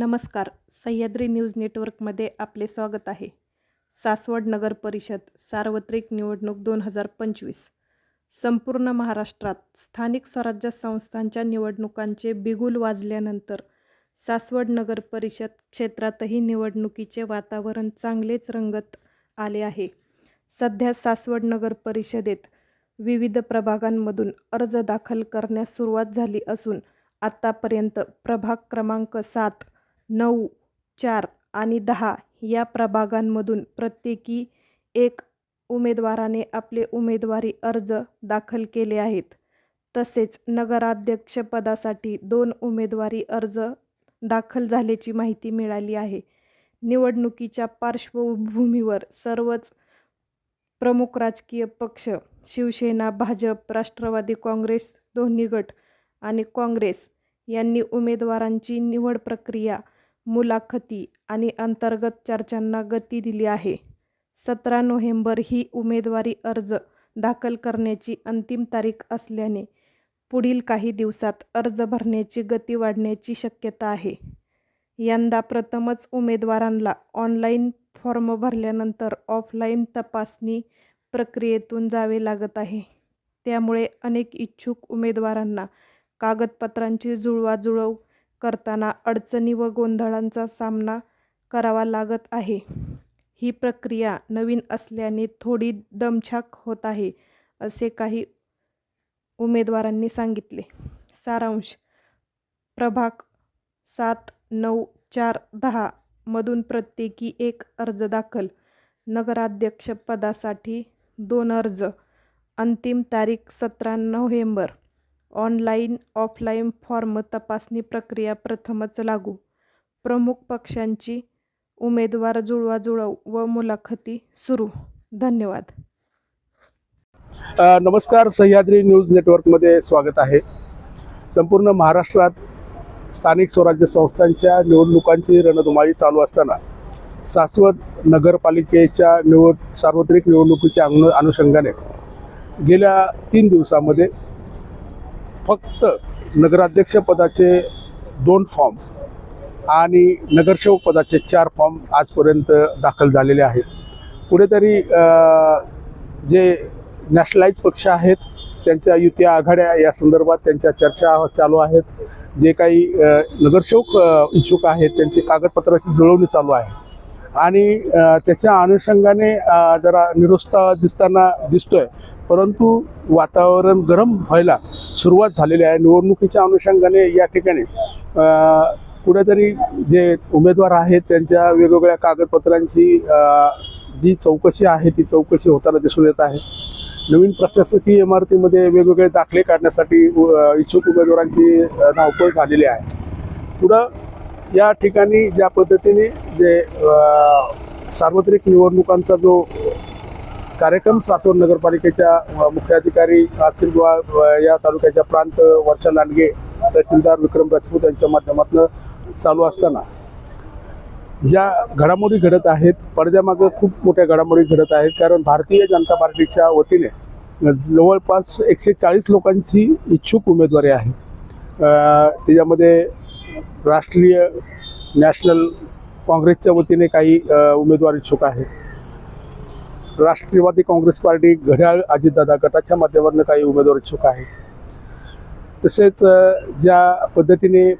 नमस्कार. सह्याद्री न्यूज नेटवर्कमध्ये आपले स्वागत आहे. सासवड नगर परिषद सार्वत्रिक निवडणूक दोन हजार पंचवीस. संपूर्ण महाराष्ट्रात स्थानिक स्वराज्य संस्थांच्या निवडणुकांचे बिगुल वाजल्यानंतर सासवड नगर परिषद क्षेत्रातही निवडणुकीचे वातावरण चांगलेच रंगत आले आहे. सध्या सासवड नगर परिषदेत विविध प्रभागांमधून अर्ज दाखल करण्यास सुरुवात झाली असून आत्तापर्यंत प्रभाग क्रमांक सात नऊ चार आणि दहा या प्रभागांमधून प्रत्येकी एक उमेदवाराने आपले उमेदवारी अर्ज दाखल केले आहेत. तसेच नगराध्यक्षपदासाठी दोन उमेदवारी अर्ज दाखल झाल्याची माहिती मिळाली आहे. निवडणुकीच्या पार्श्वभूमीवर सर्वच प्रमुख राजकीय पक्ष शिवसेना भाजप राष्ट्रवादी काँग्रेस दोन्ही गट आणि काँग्रेस यांनी उमेदवारांची निवड प्रक्रिया मुलाखती आणि अंतर्गत चर्चांना गती दिली आहे. सतरा नोव्हेंबर ही उमेदवारी अर्ज दाखल करण्याची अंतिम तारीख असल्याने पुढील काही दिवसात अर्ज भरण्याची गती वाढण्याची शक्यता आहे. यंदा प्रथमच उमेदवारांना ऑनलाईन फॉर्म भरल्यानंतर ऑफलाईन तपासणी प्रक्रियेतून जावे लागत आहे. त्यामुळे अनेक इच्छुक उमेदवारांना कागदपत्रांची जुळवाजुळव करताना अडचणी व गोंधळांचा सामना करावा लागत आहे. ही प्रक्रिया नवीन असल्याने थोडी दमछाक होत आहे असे काही उमेदवारांनी सांगितले. सारांश प्रभाग सात नऊ चार दहा मधून प्रत्येकी एक अर्ज दाखल. नगराध्यक्षपदासाठी दोन अर्ज. अंतिम तारीख सतरा नोव्हेंबर. ऑनलाईन ऑफलाईन फॉर्म तपासणी प्रक्रिया प्रथमच लागू. प्रमुख पक्षांची उमेदवार जुळवाजुळव व मुलाखती सुरू. धन्यवाद. नमस्कार. सह्याद्री न्यूज नेटवर्कमध्ये स्वागत आहे. संपूर्ण महाराष्ट्रात स्थानिक स्वराज्य संस्थांच्या निवडणुकांची रणधुमाळी चालू असताना सासवत नगरपालिकेच्या निवड सार्वत्रिक निवडणुकीच्या अनु अनुषंगाने गेल्या तीन दिवसामध्ये फक्त नगराध्यक्षपदाचे दोन फॉर्म आणि नगरसेवक पदाचे चार फॉर्म आजपर्यंत दाखल झालेले आहेत. कुठेतरी जे नॅशनलाइज पक्ष आहेत त्यांच्या युती आघाड्या या संदर्भात त्यांच्या चर्चा चालू आहेत. जे काही नगरसेवक इच्छुक आहेत त्यांची कागदपत्राची जुळवणी चालू आहे. आणि त्याच्या अनुषंगाने जरा निरुत्साह दिसताना दिसतोय परंतु वातावरण गरम व्हायला सुरुवात झालेली आहे. निवडणुकीच्या अनुषंगाने या ठिकाणी कुठेतरी जे उमेदवार आहेत त्यांच्या वेगवेगळ्या कागदपत्रांची जी चौकशी आहे ती चौकशी होताना दिसून येत आहे. नवीन प्रशासकीय इमारतीमध्ये वेगवेगळे दाखले काढण्यासाठी इच्छुक उमेदवारांची धावपळ झालेली आहे. पुढं या ठिकाणी ज्या पद्धतीने जे सार्वत्रिक निवडणुकांचा जो कार्यक्रम सासवड नगरपालिकेच्या मुख्याधिकारी असतील किंवा या तालुक्याच्या प्रांत वर्षा लांडगे तहसीलदार विक्रम राजपूत यांच्या माध्यमातून चालू असताना ज्या घडामोडी घडत आहेत पडद्यामागं खूप मोठ्या घडामोडी घडत आहेत. कारण भारतीय जनता पार्टीच्या वतीने जवळपास एकशे चाळीस लोकांची इच्छुक उमेदवारी आहे. त्याच्यामध्ये राष्ट्रीय नॅशनल काँग्रेसच्या वतीने काही उमेदवार इच्छुक आहेत. राष्ट्रवादी काँग्रेस पार्टी घड्याळ अजितदादा गटाच्या माध्यमातून काही उमेदवार इच्छुक आहेत. तसेच ज्या पद्धतीने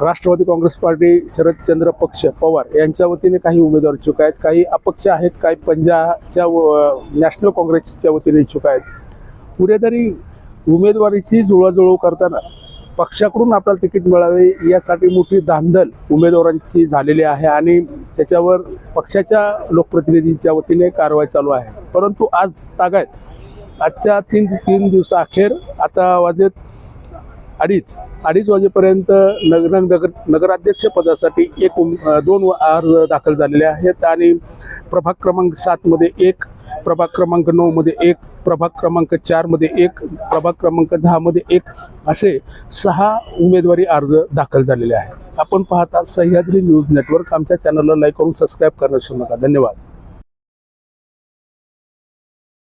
राष्ट्रवादी काँग्रेस पार्टी शरदचंद्र पक्ष पवार यांच्या वतीने काही उमेदवार इच्छुक आहेत काही अपक्ष आहेत काही पंजाबच्या व- नॅशनल काँग्रेसच्या वतीने इच्छुक आहेत. कुठेतरी उमेदवारीची जुळवाजुळव करताना पक्षाकडून आपल्याला तिकीट मिळावे यासाठी मोठी धांदल उमेदवारांची झालेली आहे आणि त्याच्यावर पक्षाच्या लोकप्रतिनिधींच्या वतीने कारवाई चालू आहे. परंतु आज तागायत आजच्या तीन तीन दिवसाअखेर आता वाजेत अडीच अडीच वाजेपर्यंत नगर नगर नगराध्यक्ष पदासाठी एक उम- दोन अर्ज दाखल झालेले आहेत आणि प्रभाग क्रमांक सातमध्ये एक प्रभाग क्रमांक नऊमध्ये एक प्रभाग क्रमांक चारमध्ये एक प्रभाग क्रमांक दहामध्ये एक असे सहा उमेदवारी अर्ज दाखल झालेले आहेत. आपण पाहता सह्याद्री न्यूज नेटवर्क. आमच्या चॅनलला लाईक करून सबस्क्राईब करण्यास नका. धन्यवाद.